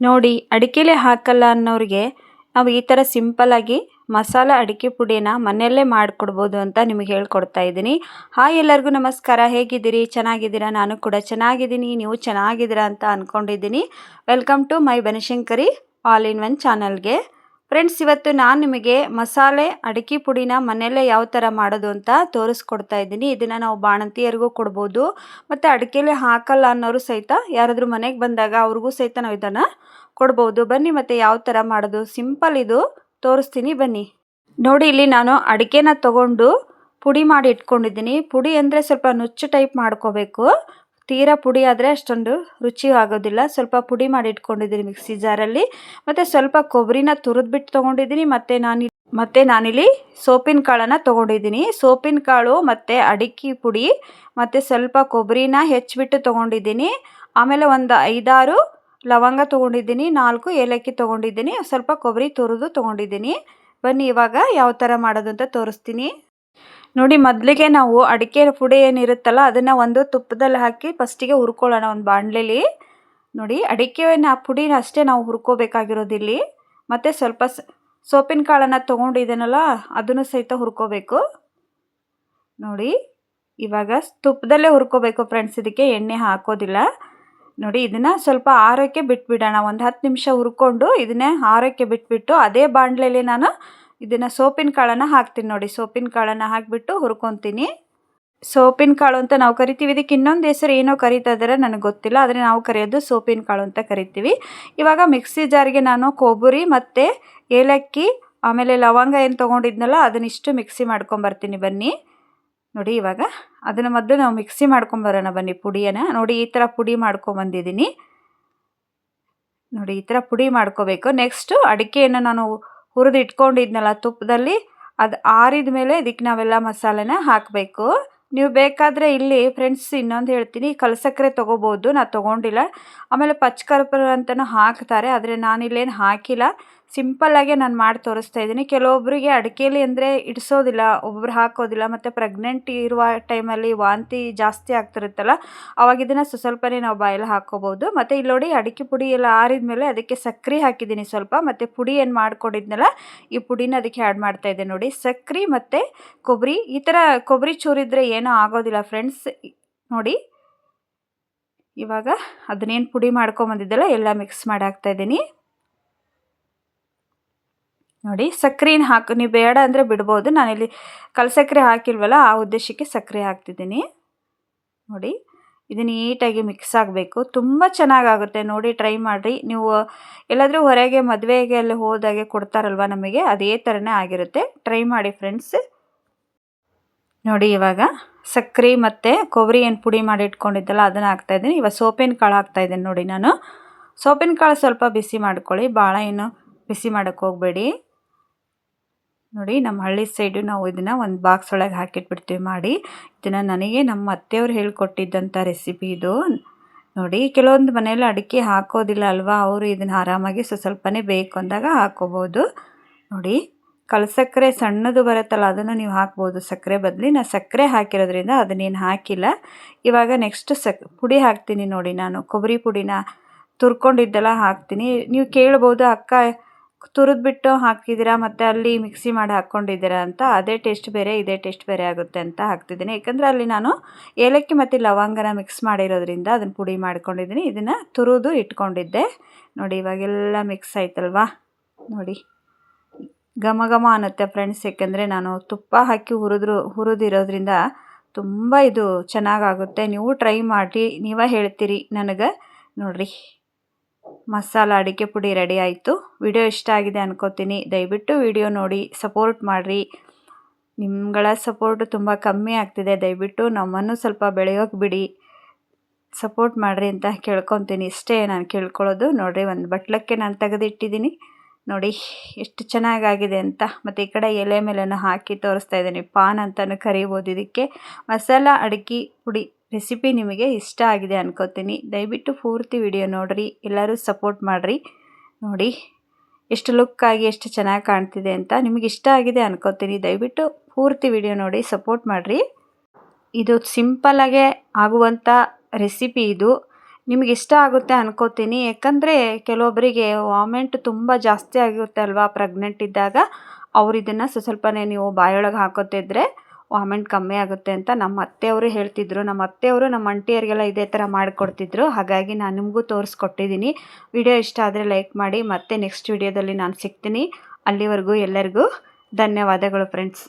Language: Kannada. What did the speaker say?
ನೋಡಿ, ಅಡಿಕೆಲೆ ಹಾಕಲ್ಲ ಅನ್ನೋರಿಗೆ ನಾವು ಈ ಥರ ಸಿಂಪಲ್ಲಾಗಿ ಮಸಾಲ ಅಡಿಕೆ ಪುಡಿನ ಮನೆಯಲ್ಲೇ ಮಾಡಿಕೊಡ್ಬೋದು ಅಂತ ನಿಮಗೆ ಹೇಳ್ಕೊಡ್ತಾ ಇದ್ದೀನಿ. ಹಾಯ್ ಎಲ್ಲರಿಗೂ ನಮಸ್ಕಾರ. ಹೇಗಿದ್ದೀರಿ? ಚೆನ್ನಾಗಿದ್ದೀರಾ? ನಾನು ಕೂಡ ಚೆನ್ನಾಗಿದ್ದೀನಿ. ನೀವು ಚೆನ್ನಾಗಿದ್ದೀರಾ ಅಂತ ಅಂದ್ಕೊಂಡಿದ್ದೀನಿ welcome to my Banashankari all in one ಚಾನಲ್ಗೆ ಫ್ರೆಂಡ್ಸ್ ಇವತ್ತು ನಾನು ನಿಮಗೆ ಮಸಾಲೆ, ಅಡಿಕೆ ಪುಡಿನ ಮನೆಯಲ್ಲೇ ಯಾವ ಥರ ಮಾಡೋದು ಅಂತ ತೋರಿಸ್ಕೊಡ್ತಾ ಇದ್ದೀನಿ. ಇದನ್ನು ನಾವು ಬಾಣಂತಿಯರಿಗೂ ಕೊಡ್ಬೋದು. ಮತ್ತು ಅಡಿಕೆಲೆ ಹಾಕಲ್ಲ ಅನ್ನೋರು ಸಹಿತ ಯಾರಾದರೂ ಮನೆಗೆ ಬಂದಾಗ ಅವ್ರಿಗೂ ಸಹಿತ ನಾವು ಇದನ್ನು ಕೊಡ್ಬೋದು. ಬನ್ನಿ, ಮತ್ತು ಯಾವ ಥರ ಮಾಡೋದು? ಸಿಂಪಲ್ ಇದು. ತೋರಿಸ್ತೀನಿ, ಬನ್ನಿ. ನೋಡಿ, ಇಲ್ಲಿ ನಾನು ಅಡಿಕೆನ ತಗೊಂಡು ಪುಡಿ ಮಾಡಿ ಇಟ್ಕೊಂಡಿದ್ದೀನಿ. ಪುಡಿ ಅಂದರೆ ಸ್ವಲ್ಪ ನುಚ್ಚು ಟೈಪ್ ಮಾಡ್ಕೋಬೇಕು. ತೀರಾ ಪುಡಿ ಆದರೆ ಅಷ್ಟೊಂದು ರುಚಿ ಆಗೋದಿಲ್ಲ. ಸ್ವಲ್ಪ ಪುಡಿ ಮಾಡಿ ಇಟ್ಕೊಂಡಿದ್ದೀನಿ ಮಿಕ್ಸಿ ಜಾರಲ್ಲಿ ಮತ್ತು ಸ್ವಲ್ಪ ಕೊಬ್ಬರಿನ ತುರಿದ್ಬಿಟ್ಟು ತೊಗೊಂಡಿದ್ದೀನಿ. ಮತ್ತು ನಾನು ಮತ್ತು ನಾನಿಲ್ಲಿ ಸೋಪಿನ ಕಾಳನ್ನು ತೊಗೊಂಡಿದ್ದೀನಿ. ಸೋಪಿನ ಕಾಳು ಮತ್ತು ಅಡಿಕೆ ಪುಡಿ, ಮತ್ತು ಸ್ವಲ್ಪ ಕೊಬ್ಬರಿನ ಹೆಚ್ಚಿಬಿಟ್ಟು ತೊಗೊಂಡಿದ್ದೀನಿ. ಆಮೇಲೆ ಒಂದು ಐದಾರು ಲವಂಗ ತೊಗೊಂಡಿದ್ದೀನಿ. ನಾಲ್ಕು ಏಲಕ್ಕಿ ತೊಗೊಂಡಿದ್ದೀನಿ. ಸ್ವಲ್ಪ ಕೊಬ್ಬರಿ ತುರಿದು ತೊಗೊಂಡಿದ್ದೀನಿ. ಬನ್ನಿ ಇವಾಗ ಯಾವ ಥರ ಮಾಡೋದು ಅಂತ ತೋರಿಸ್ತೀನಿ. ನೋಡಿ, ಮೊದಲಿಗೆ ನಾವು ಅಡಿಕೆ ಪುಡಿ ಏನಿರುತ್ತಲ್ಲ, ಅದನ್ನು ಒಂದು ತುಪ್ಪದಲ್ಲಿ ಹಾಕಿ ಫಸ್ಟಿಗೆ ಹುರ್ಕೊಳ್ಳೋಣ ಒಂದು ಬಾಣಲೆಲಿ. ನೋಡಿ, ಅಡಿಕೆನ, ಪುಡಿನ ಅಷ್ಟೇ ನಾವು ಹುರ್ಕೋಬೇಕಾಗಿರೋದಿಲ್ಲಿ. ಮತ್ತು ಸ್ವಲ್ಪ ಸೋಪಿನ ಕಾಳನ್ನು ತೊಗೊಂಡಿದ್ದೇನಲ್ಲ ಅದನ್ನು ಸಹಿತ ಹುರ್ಕೋಬೇಕು. ನೋಡಿ, ಇವಾಗ ತುಪ್ಪದಲ್ಲೇ ಹುರ್ಕೋಬೇಕು ಫ್ರೆಂಡ್ಸ್ ಇದಕ್ಕೆ ಎಣ್ಣೆ ಹಾಕೋದಿಲ್ಲ. ನೋಡಿ, ಇದನ್ನು ಸ್ವಲ್ಪ ಆರೋಕ್ಕೆ ಬಿಟ್ಬಿಡೋಣ, ಒಂದು ಹತ್ತು ನಿಮಿಷ ಹುರ್ಕೊಂಡು ಇದನ್ನೇ ಆರೋಕ್ಕೆ ಬಿಟ್ಬಿಟ್ಟು, ಅದೇ ಬಾಣಲೆಯಲ್ಲಿ ನಾನು ಇದನ್ನು ಸೋಪಿನ ಕಾಳನ್ನು ಹಾಕ್ತೀನಿ ನೋಡಿ. ಸೋಪಿನ ಕಾಳನ್ನು ಹಾಕಿಬಿಟ್ಟು ಹುರ್ಕೊತೀನಿ. ಸೋಪಿನ ಕಾಳು ಅಂತ ನಾವು ಕರಿತೀವಿ. ಇದಕ್ಕೆ ಇನ್ನೊಂದು ಹೆಸರು ಏನೋ ಕರಿತಾ ಇದ್ದಾರೆ ನನಗೆ ಗೊತ್ತಿಲ್ಲ. ಆದರೆ ನಾವು ಕರೆಯೋದು ಸೋಪಿನ ಕಾಳು ಅಂತ ಕರಿತೀವಿ. ಇವಾಗ ಮಿಕ್ಸಿ ಜಾರಿಗೆ ನಾನು ಕೊಬ್ಬರಿ ಮತ್ತು ಏಲಕ್ಕಿ, ಆಮೇಲೆ ಲವಂಗ ಏನು ತೊಗೊಂಡಿದ್ನಲ್ಲ ಅದನ್ನಿಷ್ಟು ಮಿಕ್ಸಿ ಮಾಡ್ಕೊಂಬರ್ತೀನಿ ಬನ್ನಿ. ನೋಡಿ ಇವಾಗ ಅದನ್ನು ಮೊದಲು ನಾವು ಮಿಕ್ಸಿ ಮಾಡ್ಕೊಂಬರೋಣ ಬನ್ನಿ ಪುಡಿಯನ್ನು. ನೋಡಿ ಈ ಥರ ಪುಡಿ ಮಾಡ್ಕೊಂಬಂದಿದ್ದೀನಿ ನೋಡಿ ಈ ಥರ ಪುಡಿ ಮಾಡ್ಕೋಬೇಕು. ನೆಕ್ಸ್ಟು ಅಡಿಕೆಯನ್ನು ನಾನು ಹುರಿದು ಇಟ್ಕೊಂಡಿದ್ನಲ್ಲ ತುಪ್ಪದಲ್ಲಿ, ಅದು ಆರಿದ ಮೇಲೆ ಇದಕ್ಕೆ ನಾವೆಲ್ಲ ಮಸಾಲೆನ ಹಾಕಬೇಕು. ನೀವು ಬೇಕಾದರೆ ಇಲ್ಲಿ ಫ್ರೆಂಡ್ಸ್ ಇನ್ನೊಂದು ಹೇಳ್ತೀನಿ, ಕಲಸಕ್ಕರೆ ತೊಗೋಬೋದು, ನಾನು ತೊಗೊಂಡಿಲ್ಲ. ಆಮೇಲೆ ಪಚ್ಕರ್ಪೂರ ಅಂತಲೂ ಹಾಕ್ತಾರೆ, ಆದರೆ ನಾನಿಲ್ಲೇನು ಹಾಕಿಲ್ಲ. ಸಿಂಪಲ್ಲಾಗೆ ನಾನು ಮಾಡಿ ತೋರಿಸ್ತಾ ಇದ್ದೀನಿ. ಕೆಲವೊಬ್ಬರಿಗೆ ಅಡಿಕೆಲಿ ಅಂದರೆ ಇಡಿಸೋದಿಲ್ಲ ಒಬ್ಬರು ಹಾಕೋದಿಲ್ಲ, ಮತ್ತು ಪ್ರೆಗ್ನೆಂಟ್ ಇರುವ ಟೈಮಲ್ಲಿ ವಾಂತಿ ಜಾಸ್ತಿ ಆಗ್ತಿರುತ್ತಲ್ಲ, ಅವಾಗ ಇದನ್ನು ಸ್ವಸ್ವಲ್ಪನೇ ನಾವು ಬಾಯಲ್ಲಿ ಹಾಕ್ಕೋಬೋದು ಮತ್ತು ಇಲ್ಲಿ ನೋಡಿ ಅಡಿಕೆ ಪುಡಿ ಎಲ್ಲ ಆರಿದ ಮೇಲೆ ಅದಕ್ಕೆ ಸಕ್ಕರೆ ಹಾಕಿದ್ದೀನಿ ಸ್ವಲ್ಪ. ಮತ್ತು ಪುಡಿ ಏನು ಮಾಡ್ಕೊಂಡಿದ್ನಲ್ಲ, ಈ ಪುಡಿನ ಅದಕ್ಕೆ ಆ್ಯಡ್ ಮಾಡ್ತಾ ಇದ್ದೆ ನೋಡಿ. ಸಕ್ಕರೆ ಮತ್ತು ಕೊಬ್ಬರಿ ಈ ಥರ ಕೊಬ್ಬರಿ ಚೂರಿದ್ರೆ ಏನೂ ಆಗೋದಿಲ್ಲ ಫ್ರೆಂಡ್ಸ್ ನೋಡಿ, ಇವಾಗ ಅದನ್ನೇನು ಪುಡಿ ಮಾಡ್ಕೊಂಬಂದಿದ್ದಲ್ಲ ಎಲ್ಲ ಮಿಕ್ಸ್ ಮಾಡಿ ಹಾಕ್ತಾಯಿದ್ದೀನಿ ನೋಡಿ ಸಕ್ಕರೆನ ಹಾಕಿ, ನೀವು ಬೇಡ ಅಂದರೆ ಬಿಡ್ಬೋದು. ನಾನಿಲ್ಲಿ ಕಲ್ಸಕ್ಕರೆ ಹಾಕಿಲ್ವಲ್ಲ, ಆ ಉದ್ದೇಶಕ್ಕೆ ಸಕ್ಕರೆ ಹಾಕ್ತಿದ್ದೀನಿ. ನೋಡಿ, ಇದು ನೀಟಾಗಿ ಮಿಕ್ಸ್ ಆಗಬೇಕು. ತುಂಬ ಚೆನ್ನಾಗಾಗುತ್ತೆ. ನೋಡಿ, ಟ್ರೈ ಮಾಡಿರಿ. ನೀವು ಎಲ್ಲಾದರೂ ಹೊರಗೆ ಮದುವೆಗೆ ಅಲ್ಲಿ ಹೋದಾಗೆ ಕೊಡ್ತಾರಲ್ವ ನಮಗೆ, ಅದೇ ಥರನೇ ಆಗಿರುತ್ತೆ. ಟ್ರೈ ಮಾಡಿ ಫ್ರೆಂಡ್ಸ್. ನೋಡಿ, ಇವಾಗ ಸಕ್ಕರೆ ಮತ್ತು ಕೊಬ್ಬರಿ ಏನು ಪುಡಿ ಮಾಡಿ ಇಟ್ಕೊಂಡಿದ್ದಲ್ಲ, ಅದನ್ನು ಹಾಕ್ತಾಯಿದ್ದೀನಿ ಇವಾಗ ಸೋಪಿನ ಕಾಳು ಹಾಕ್ತಾಯಿದ್ದೀನಿ ನೋಡಿ ನಾನು. ಸೋಪಿನ ಕಾಳು ಸ್ವಲ್ಪ ಬಿಸಿ ಮಾಡ್ಕೊಳ್ಳಿ. ಭಾಳ ಏನು ಬಿಸಿ ಮಾಡೋಕ್ಕೆ ಹೋಗಬೇಡಿ. ನೋಡಿ, ನಮ್ಮ ಹಳ್ಳಿ ಸೈಡು ನಾವು ಇದನ್ನು ಒಂದು ಬಾಕ್ಸ್ ಒಳಗೆ ಹಾಕಿಟ್ಬಿಡ್ತೀವಿ. ಮಾಡಿ, ಇದನ್ನು ನನಗೆ ನಮ್ಮ ಅತ್ತೆಯವ್ರು ಹೇಳಿಕೊಟ್ಟಿದ್ದಂಥ ರೆಸಿಪಿ ಇದು. ನೋಡಿ, ಕೆಲವೊಂದು ಮನೆಯಲ್ಲಿ ಅಡಿಕೆ ಹಾಕೋದಿಲ್ಲ ಅಲ್ವಾ? ಅವರು ಇದನ್ನು ಆರಾಮಾಗಿ ಸ್ವಲ್ಪ ಸ್ವಲ್ಪನೇ ಬೇಕು ಅಂದಾಗ ಹಾಕೋಬೋದು. ನೋಡಿ ಕಲಸಕ್ಕರೆ ಸಣ್ಣದು ಬರುತ್ತಲ್ಲ, ಅದನ್ನು ನೀವು ಹಾಕ್ಬೋದು. ಸಕ್ಕರೆ ಬದಲಿ ನಾನು ಸಕ್ಕರೆ ಹಾಕಿರೋದ್ರಿಂದ ಅದನ್ನೇನು ಹಾಕಿಲ್ಲ. ಇವಾಗ ನೆಕ್ಸ್ಟ್ ಸಕ್, ಪುಡಿ ಹಾಕ್ತೀನಿ ನೋಡಿ ನಾನು. ಕೊಬ್ಬರಿ ಪುಡಿನ ತುರ್ಕೊಂಡಿದ್ದೆಲ್ಲ ಹಾಕ್ತೀನಿ. ನೀವು ಕೇಳ್ಬೋದು, ಅಕ್ಕ ತುರಿದ್ಬಿಟ್ಟು ಹಾಕಿದ್ದೀರಾ ಮತ್ತು ಅಲ್ಲಿ ಮಿಕ್ಸಿ ಮಾಡಿ ಹಾಕ್ಕೊಂಡಿದ್ದೀರಾ ಅಂತ ಅದೇ ಟೇಸ್ಟ್ ಬೇರೆ, ಇದೇ ಟೇಸ್ಟ್ ಬೇರೆ ಆಗುತ್ತೆ ಅಂತ ಹಾಕ್ತಿದ್ದೀನಿ. ಏಕೆಂದರೆ ಅಲ್ಲಿ ನಾನು ಏಲಕ್ಕಿ ಮತ್ತು ಲವಂಗನ ಮಿಕ್ಸ್ ಮಾಡಿರೋದ್ರಿಂದ ಅದನ್ನು ಪುಡಿ ಮಾಡ್ಕೊಂಡಿದ್ದೀನಿ. ಇದನ್ನು ತುರಿದು ಇಟ್ಕೊಂಡಿದ್ದೆ. ನೋಡಿ, ಇವಾಗೆಲ್ಲ ಮಿಕ್ಸ್ ಆಯ್ತಲ್ವಾ? ನೋಡಿ, ಘಮ ಘಮ ಅನ್ನುತ್ತೆ ಫ್ರೆಂಡ್ಸ್. ಏಕೆಂದರೆ ನಾನು ತುಪ್ಪ ಹಾಕಿ ಹುರಿದ್ರು, ಹುರಿದಿರೋದ್ರಿಂದ ತುಂಬ ಇದು ಚೆನ್ನಾಗಾಗುತ್ತೆ. ನೀವು ಟ್ರೈ ಮಾಡಿ, ನೀವೇ ಹೇಳ್ತೀರಿ ನನಗೆ. ನೋಡಿರಿ. ಮಸಾಲ ಅಡಿಕೆ ಪುಡಿ ರೆಡಿ ಆಯಿತು. ವಿಡಿಯೋ ಇಷ್ಟ ಆಗಿದೆ ಅನ್ಕೋತೀನಿ. ದಯವಿಟ್ಟು ವಿಡಿಯೋ ನೋಡಿ ಸಪೋರ್ಟ್ ಮಾಡಿರಿ. ನಿಮ್ಗಳ ಸಪೋರ್ಟ್ ತುಂಬ ಕಮ್ಮಿ ಆಗ್ತಿದೆ. ದಯವಿಟ್ಟು ನಮ್ಮನ್ನು ಸ್ವಲ್ಪ ಬೆಳೆಯೋಕೆ ಬಿಡಿ. ಸಪೋರ್ಟ್ ಮಾಡಿರಿ ಅಂತ ಕೇಳ್ಕೊತೀನಿ. ಇಷ್ಟೇ ನಾನು ಕೇಳ್ಕೊಳ್ಳೋದು. ನೋಡಿರಿ, ಒಂದು ಬಟ್ಲಕ್ಕೆ ನಾನು ತೆಗೆದಿಟ್ಟಿದ್ದೀನಿ ನೋಡಿ, ಎಷ್ಟು ಚೆನ್ನಾಗಾಗಿದೆ ಅಂತ. ಮತ್ತು ಈ ಕಡೆ ಎಲೆ ಮೇಲೆನೂ ಹಾಕಿ ತೋರಿಸ್ತಾ ಇದ್ದೀನಿ. ಪಾನ್ ಅಂತಲೂ ಕರಿಬೋದು ಇದಕ್ಕೆ. ಮಸಾಲ ಅಡಿಕೆ ಪುಡಿ ರೆಸಿಪಿ ನಿಮಗೆ ಇಷ್ಟ ಆಗಿದೆ ಅನ್ಕೋತೀನಿ. ದಯವಿಟ್ಟು ಪೂರ್ತಿ ವಿಡಿಯೋ ನೋಡಿರಿ, ಎಲ್ಲರೂ ಸಪೋರ್ಟ್ ಮಾಡಿರಿ. ನೋಡಿ, ಎಷ್ಟು ಆಗಿ ಎಷ್ಟು ಚೆನ್ನಾಗಿ ಕಾಣ್ತಿದೆ ಅಂತ ನಿಮಗೆ ಇಷ್ಟ ಆಗಿದೆ ಅನ್ಕೋತೀನಿ. ದಯವಿಟ್ಟು ಪೂರ್ತಿ ವಿಡಿಯೋ ನೋಡಿ, ಸಪೋರ್ಟ್ ಮಾಡಿರಿ. ಇದು ಸಿಂಪಲ್ಲಾಗೆ ಆಗುವಂಥ ರೆಸಿಪಿ ಇದು. ನಿಮಗೆ ಇಷ್ಟ ಆಗುತ್ತೆ ಅನ್ಕೋತೀನಿ. ಯಾಕಂದರೆ ಕೆಲವೊಬ್ಬರಿಗೆ ವಾಮೆಂಟ್ ತುಂಬ ಜಾಸ್ತಿ ಆಗಿರುತ್ತೆ ಅಲ್ವಾ, ಪ್ರೆಗ್ನೆಂಟ್ ಇದ್ದಾಗ. ಅವ್ರು ಇದನ್ನು ಸ್ವಲ್ಪ ಸ್ವಲ್ಪನೇ ನೀವು ಬಾಯೊಳಗೆ ಹಾಕೋತಿದ್ರೆ ವಾಮೆಂಟ್ ಕಮ್ಮಿ ಆಗುತ್ತೆ ಅಂತ ನಮ್ಮ ಅತ್ತೆಯವರು ಹೇಳ್ತಿದ್ರು. ನಮ್ಮ ಅತ್ತೆಯವರು ನಮ್ಮ ಅಂಟಿಯರಿಗೆಲ್ಲ ಇದೇ ಥರ ಮಾಡಿಕೊಡ್ತಿದ್ರು. ಹಾಗಾಗಿ ನಾನು ನಿಮಗೂ ತೋರಿಸ್ಕೊಟ್ಟಿದ್ದೀನಿ. ವಿಡಿಯೋ ಇಷ್ಟ ಆದರೆ ಲೈಕ್ ಮಾಡಿ. ಮತ್ತೆ ನೆಕ್ಸ್ಟ್ ವಿಡಿಯೋದಲ್ಲಿ ನಾನು ಸಿಗ್ತೀನಿ. ಅಲ್ಲಿವರೆಗೂ ಎಲ್ಲರಿಗೂ ಧನ್ಯವಾದಗಳು ಫ್ರೆಂಡ್ಸ್.